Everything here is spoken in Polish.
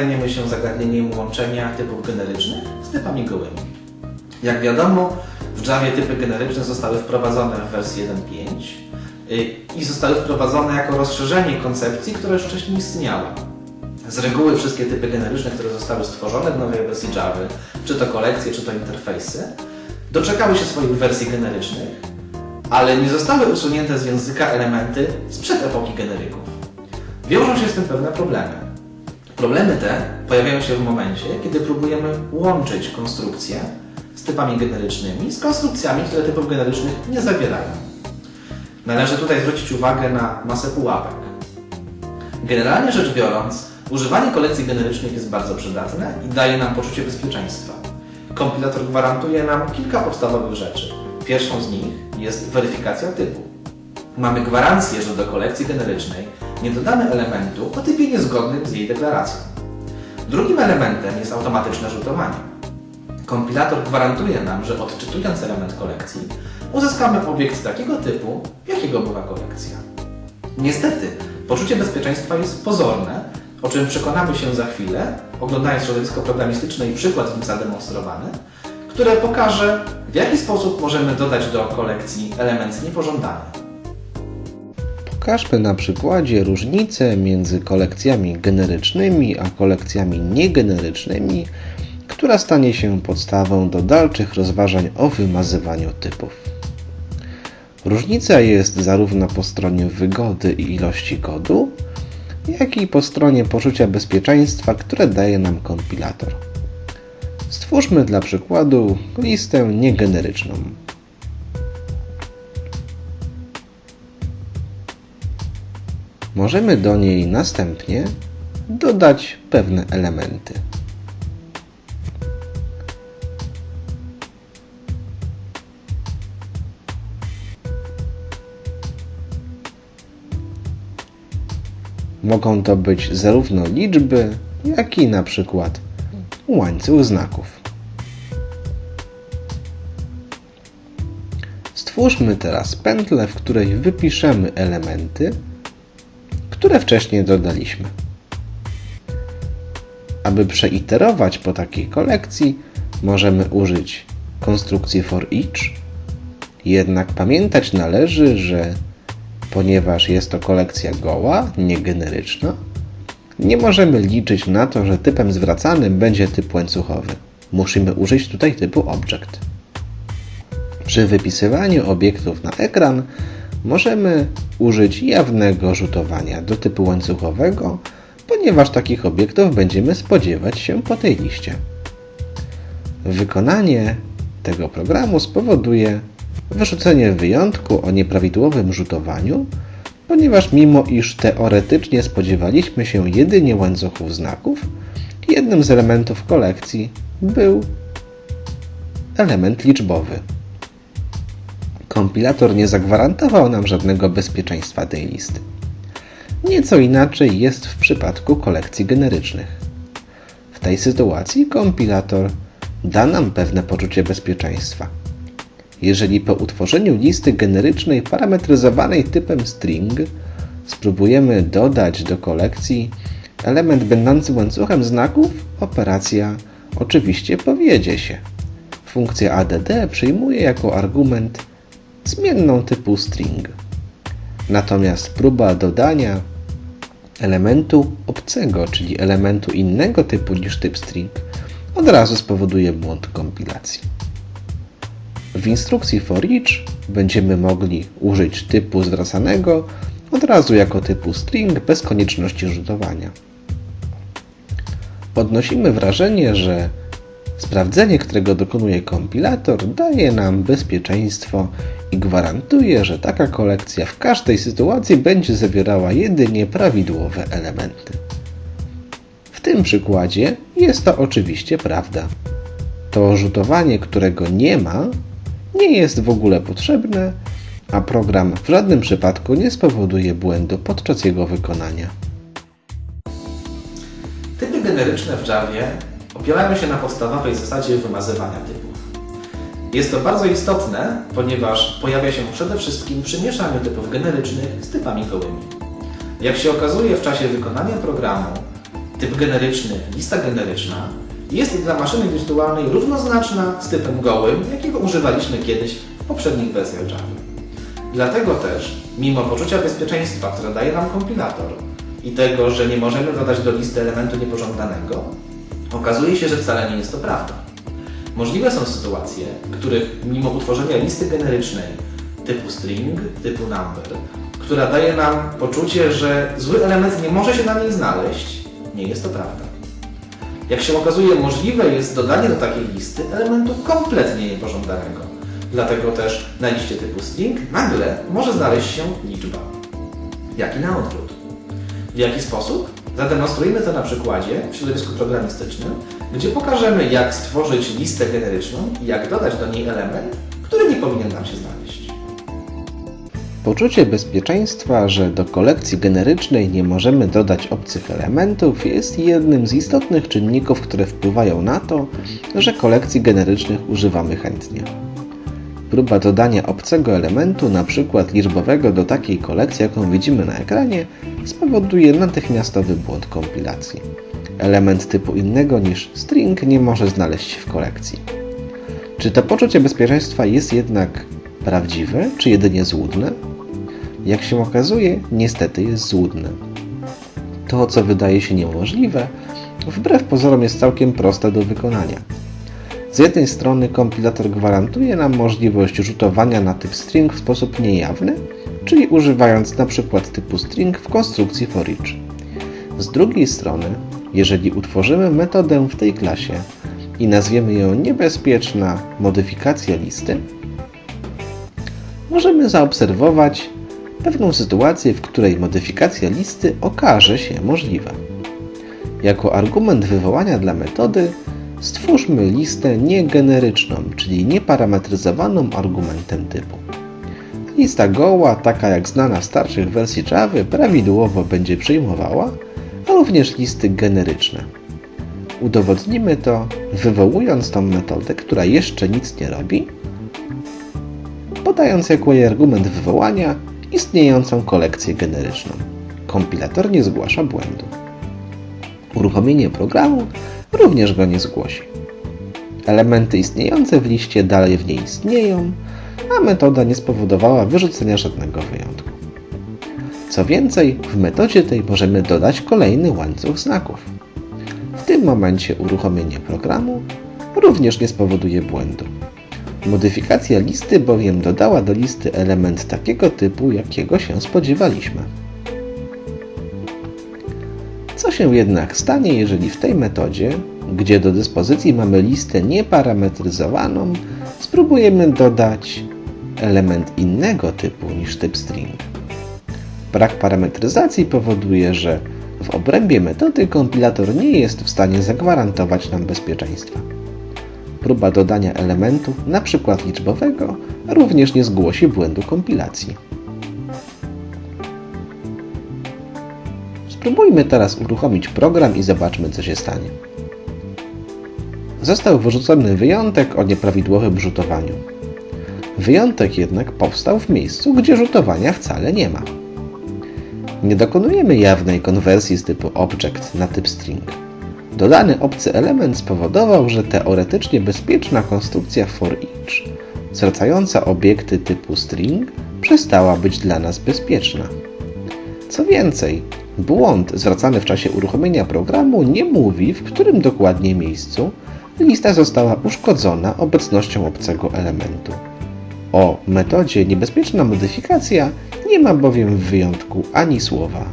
zajmiemy się zagadnieniem łączenia typów generycznych z typami gołymi. Jak wiadomo, w Javie typy generyczne zostały wprowadzone w wersji 1.5 y, i zostały wprowadzone jako rozszerzenie koncepcji, która już wcześniej istniała. Z reguły wszystkie typy generyczne, które zostały stworzone w nowej wersji Java, czy to kolekcje, czy to interfejsy, doczekały się swoich wersji generycznych, ale nie zostały usunięte z języka elementy sprzed epoki generyków. Wiążą się z tym pewne problemy. Problemy te pojawiają się w momencie, kiedy próbujemy łączyć konstrukcje z typami generycznymi z konstrukcjami, które typów generycznych nie zawierają. Należy tutaj zwrócić uwagę na masę pułapek. Generalnie rzecz biorąc, używanie kolekcji generycznych jest bardzo przydatne i daje nam poczucie bezpieczeństwa. Kompilator gwarantuje nam kilka podstawowych rzeczy. Pierwszą z nich jest weryfikacja typu. Mamy gwarancję, że do kolekcji generycznej nie dodamy elementu o typie niezgodnym z jej deklaracją. Drugim elementem jest automatyczne rzutowanie. Kompilator gwarantuje nam, że odczytując element kolekcji, uzyskamy obiekt takiego typu, jakiego była kolekcja. Niestety, poczucie bezpieczeństwa jest pozorne, o czym przekonamy się za chwilę, oglądając środowisko programistyczne i przykład w nim zademonstrowany, które pokaże, w jaki sposób możemy dodać do kolekcji element niepożądany. Pokażmy na przykładzie różnicę między kolekcjami generycznymi a kolekcjami niegenerycznymi, która stanie się podstawą do dalszych rozważań o wymazywaniu typów. Różnica jest zarówno po stronie wygody i ilości kodu, jak i po stronie poczucia bezpieczeństwa, które daje nam kompilator. Stwórzmy dla przykładu listę niegeneryczną. Możemy do niej następnie dodać pewne elementy. Mogą to być zarówno liczby, jak i na przykład łańcuch znaków. Stwórzmy teraz pętlę, w której wypiszemy elementy, które wcześniej dodaliśmy. Aby przeiterować po takiej kolekcji, możemy użyć konstrukcji for each, jednak pamiętać należy, że ponieważ jest to kolekcja goła, niegeneryczna, nie możemy liczyć na to, że typem zwracanym będzie typ łańcuchowy. Musimy użyć tutaj typu object. Przy wypisywaniu obiektów na ekran możemy użyć jawnego rzutowania do typu łańcuchowego, ponieważ takich obiektów będziemy spodziewać się po tej liście. Wykonanie tego programu spowoduje wyrzucenie wyjątku o nieprawidłowym rzutowaniu, ponieważ mimo iż teoretycznie spodziewaliśmy się jedynie łańcuchów znaków, jednym z elementów kolekcji był element liczbowy. Kompilator nie zagwarantował nam żadnego bezpieczeństwa tej listy. Nieco inaczej jest w przypadku kolekcji generycznych. W tej sytuacji kompilator da nam pewne poczucie bezpieczeństwa. Jeżeli po utworzeniu listy generycznej parametryzowanej typem string spróbujemy dodać do kolekcji element będący łańcuchem znaków, operacja oczywiście powiedzie się. Funkcja add przyjmuje jako argument zmienną typu string. Natomiast próba dodania elementu obcego, czyli elementu innego typu niż typ string, od razu spowoduje błąd kompilacji. W instrukcji for each będziemy mogli użyć typu zwracanego od razu jako typu string bez konieczności rzutowania. Odnosimy wrażenie, że sprawdzenie, którego dokonuje kompilator, daje nam bezpieczeństwo i gwarantuje, że taka kolekcja w każdej sytuacji będzie zawierała jedynie prawidłowe elementy. W tym przykładzie jest to oczywiście prawda. To rzutowanie, którego nie ma, nie jest w ogóle potrzebne, a program w żadnym przypadku nie spowoduje błędu podczas jego wykonania. Typy generyczne w Javie opierają się na podstawowej zasadzie wymazywania typów. Jest to bardzo istotne, ponieważ pojawia się przede wszystkim przy mieszaniu typów generycznych z typami gołymi. Jak się okazuje w czasie wykonania programu, typ generyczny, lista generyczna jest dla maszyny wirtualnej równoznaczna z typem gołym, jakiego używaliśmy kiedyś w poprzednich wersjach Java. Dlatego też, mimo poczucia bezpieczeństwa, które daje nam kompilator i tego, że nie możemy dodać do listy elementu niepożądanego, okazuje się, że wcale nie jest to prawda. Możliwe są sytuacje, w których mimo utworzenia listy generycznej typu string, typu number, która daje nam poczucie, że zły element nie może się na niej znaleźć, nie jest to prawda. Jak się okazuje, możliwe jest dodanie do takiej listy elementu kompletnie niepożądanego. Dlatego też na liście typu string nagle może znaleźć się liczba. Jak i na odwrót. W jaki sposób? Zademonstrujemy to na przykładzie w środowisku programistycznym, gdzie pokażemy, jak stworzyć listę generyczną i jak dodać do niej element, który nie powinien nam się znaleźć. Poczucie bezpieczeństwa, że do kolekcji generycznej nie możemy dodać obcych elementów, jest jednym z istotnych czynników, które wpływają na to, że kolekcji generycznych używamy chętnie. Próba dodania obcego elementu, np. liczbowego, do takiej kolekcji, jaką widzimy na ekranie, spowoduje natychmiastowy błąd kompilacji. Element typu innego niż string nie może znaleźć się w kolekcji. Czy to poczucie bezpieczeństwa jest jednak prawdziwe, czy jedynie złudne? Jak się okazuje, niestety jest złudne. To, co wydaje się niemożliwe, wbrew pozorom jest całkiem proste do wykonania. Z jednej strony kompilator gwarantuje nam możliwość rzutowania na typ string w sposób niejawny, czyli używając np. typu string w konstrukcji for each. Z drugiej strony, jeżeli utworzymy metodę w tej klasie i nazwiemy ją niebezpieczna modyfikacja listy, możemy zaobserwować pewną sytuację, w której modyfikacja listy okaże się możliwa. Jako argument wywołania dla metody stwórzmy listę niegeneryczną, czyli nieparametryzowaną argumentem typu. Lista goła, taka jak znana w starszych wersji Java, prawidłowo będzie przyjmowała, a również listy generyczne. Udowodnimy to, wywołując tą metodę, która jeszcze nic nie robi, podając jako jej argument wywołania istniejącą kolekcję generyczną. Kompilator nie zgłasza błędu. Uruchomienie programu również go nie zgłosi. Elementy istniejące w liście dalej w niej istnieją, a metoda nie spowodowała wyrzucenia żadnego wyjątku. Co więcej, w metodzie tej możemy dodać kolejny łańcuch znaków. W tym momencie uruchomienie programu również nie spowoduje błędu. Modyfikacja listy bowiem dodała do listy element takiego typu, jakiego się spodziewaliśmy. Co się jednak stanie, jeżeli w tej metodzie, gdzie do dyspozycji mamy listę nieparametryzowaną, spróbujemy dodać element innego typu niż typ string? Brak parametryzacji powoduje, że w obrębie metody kompilator nie jest w stanie zagwarantować nam bezpieczeństwa. Próba dodania elementu, np. liczbowego, również nie zgłosi błędu kompilacji. Spróbujmy teraz uruchomić program i zobaczmy co się stanie. Został wyrzucony wyjątek o nieprawidłowym rzutowaniu. Wyjątek jednak powstał w miejscu, gdzie rzutowania wcale nie ma. Nie dokonujemy jawnej konwersji z typu object na typ string. Dodany obcy element spowodował, że teoretycznie bezpieczna konstrukcja for each, zwracająca obiekty typu string, przestała być dla nas bezpieczna. Co więcej, błąd zwracany w czasie uruchomienia programu nie mówi, w którym dokładnie miejscu lista została uszkodzona obecnością obcego elementu. O metodzie niebezpieczna modyfikacja nie ma bowiem w wyjątku ani słowa.